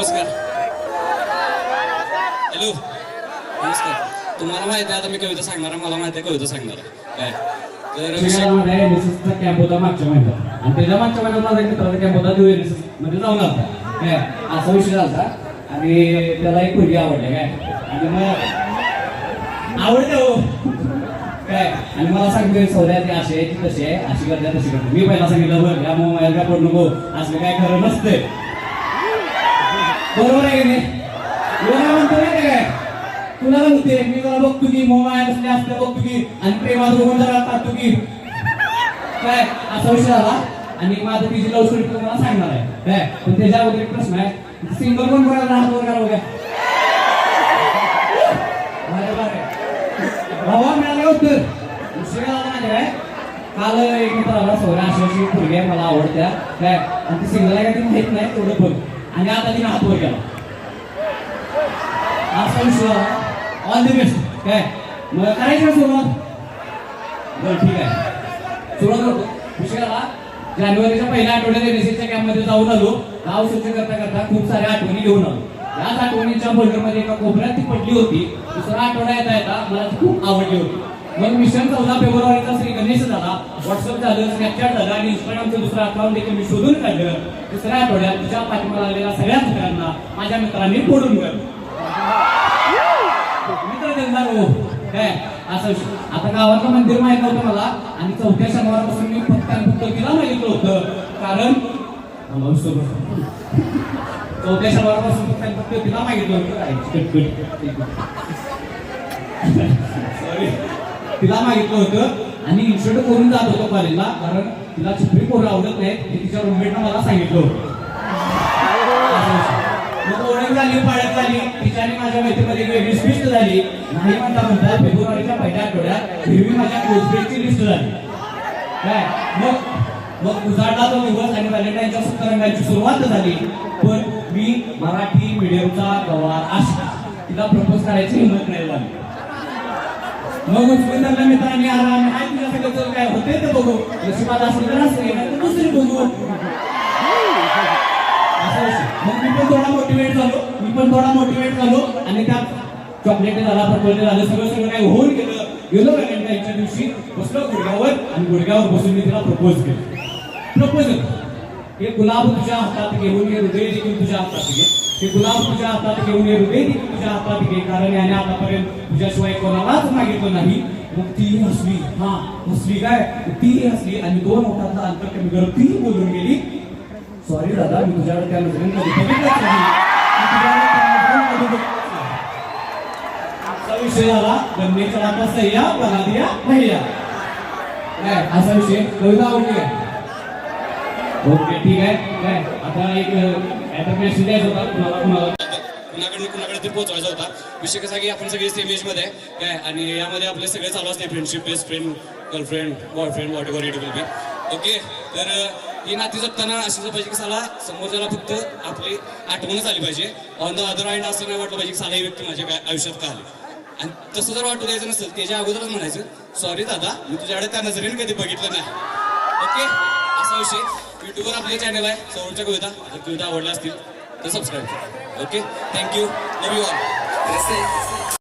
नमस्कार. हॅलो. नमस्कार. तुम्हाला माहिती आहे आता मी कविता सांगणार मला माहिती आहे कविता सांगणार काय? तर कॅम्प होता मागच्या महिन्यात. आणि त्याच्या मागच्या महिन्यात माझा मित्राचा कॅम्प होता तो मध्ये जाऊन काय? असा विषय झाला आणि त्याला एक मुलगी आवडली काय? आणि मग आवडते हो. काय? आणि मला सांगितलं सौर्या ती अशी आहे ती तशी आहे अशी करते तशी करते. मी पहिला सांगितलं बरं या मग माझ्या पडू नको. असं काय खरं नसतंय. बरोबर आहे की नाही? तुला म्हणतो नाही काय? तुला काय म्हणते मी तुला बघतो की मोबाईल असले असले बघतो की आणि प्रेमात बघून जरा काढतो की. काय? असा विषय झाला आणि माझं तिची लव्ह स्टोरी तुम्हाला सांगणार आहे. काय? पण त्याच्या अगोदर एक प्रश्न आहे. सिंगल पण कोणाला राहत वगैरे वगैरे बरं, भावा मिळाले उत्तर. विषय काय? काल एक मित्र आला सोळा अशी अशी पोरगी मला आवडत्या. काय? आणि ती सिंगल आहे का ती माहीत नाही तेवढं बघ आणि आता तिने हात वर केला असा विषय ऑल द बेस्ट काय? मग करायची ना सुरुवात? बरं ठीक आहे. सुरुवात करतो. विषयाला जानेवारीच्या पहिल्या आठवड्यात एनएसएसच्या कॅम्पमध्ये जाऊन आलो. गाव स्वच्छ करता करता खूप साऱ्या आठवणी घेऊन आलो. याच आठवणीच्या फोल्डरमध्ये एका कोपऱ्यात ती पडली होती. दुसरा आठवडा येता येता मला खूप आवडली होती. मग मिशन चौदा फेब्रुवारीचा श्री गणेश झाला व्हॉट्सअप झालं स्नॅपचॅट झालं आणि इंस्टाग्रामचं दुसरं अकाउंट देखील मी शोधून काढलं. दुसऱ्या आठवड्यात तुझ्या पाठीमाला लागलेल्या सगळ्या मित्रांना माझ्या मित्रांनी बोलून गेलं मित्र देणार हो. काय? असं आता गावातलं मंदिर माहीत होतं मला आणि चौथ्या शनिवारपासून मी फक्त आणि फक्त तिला मागितलं होतं. कारण चौथ्या शनिवारपासून फक्त आणि फक्त तिला मागितलं होतं. काय, तिला मागितलं होतं आणि इन्शर्ट करून जात होतो कॉलेजला कारण तिला छपरी पोरं आवडत नाहीत. हे तिच्या रूममेटनं मला सांगितलं होतं. मग ओळख झाली पाळत झाली. तिच्याने माझ्या मैत्रीमध्ये एक वेगळी लिस्ट झाली. नाही म्हणता म्हणता फेब्रुवारीच्या पहिल्या आठवड्यात हिरवी माझ्या क्लोजफ्रेंडची लिस्ट झाली. काय? मग मग उजाडला तो दिवस आणि व्हॅलेंटाईनच्या सुतरंगाची सुरुवात झाली. पण मी मराठी मीडियमचा गवार आशा तिला प्रपोज करायची हिंमत नाही झाली. मग उचलून मित्रांनी आला आणि हाय तुझ्या सगळं चल काय होते ते बघू. नशिबात असेल तर असेल नाही तर दुसरी बघू. असा मग मी पण थोडा मोटिवेट झालो. मी पण थोडा मोटिवेट झालो. आणि त्यात चॉकलेट झाला प्रपोजल झालं सगळं सगळं काही होऊन गेलं. गेलो व्हॅलेंटाईनच्या दिवशी. बसलो गुडघ्यावर आणि गुडघ्यावर बसून मी तिला प्रपोज केलं. प्रपोजल हे गुलाब तुझ्या हातात घेऊन हे हृदय देखील तुझ्या हातात घे. हे गुलाब तुझ्या हातात घेऊन हे हृदय देखील तुझ्या हातात घे. कारण याने आतापर्यंत तुझ्याशिवाय कोणालाच मागितलं नाही. मग ती हसली हा हसली काय? ती हसली आणि दोन ओठांचा अंतर कमी करत ती बोलून गेली. सॉरी दादा मी तुझ्याकडे त्या नजरेने कधी बघितलंच नाही. विषय झाला गन्नेचा आता सह्या बना दिया भैया असा विषय कविता आवडली आहे. ओके ठीक आहे. काय? आता एक आता मेसेज द्यायचा होता. कुणाला कुणाला कुणाकडे कुणाकडे ते पोहोचवायचा होता. विषय कसा की आपण सगळे सेम एजमध्ये आहे. काय? आणि यामध्ये आपले सगळे चालू असते. Friendship best friend girlfriend boyfriend whatever it will be okay तर ही नाती जपताना असं पाहिजे की साला समोरच्याला फक्त आपली आठवणच आली पाहिजे. ऑन द अदर हँड असं नाही वाटलं पाहिजे की साला ही व्यक्ती माझ्या काय आयुष्यात का आली? आणि तसं जर वाटू द्यायचं नसेल त्याच्या अगोदरच म्हणायचं सॉरी दादा मी तुझ्याकडे त्या नजरेने कधी बघितलं नाही. ओके? असा विषय. युट्यूबवर आपले चॅनल आहे. समोरच्या कविता जर कविता आवडल्या असतील तर subscribe okay thank you love you all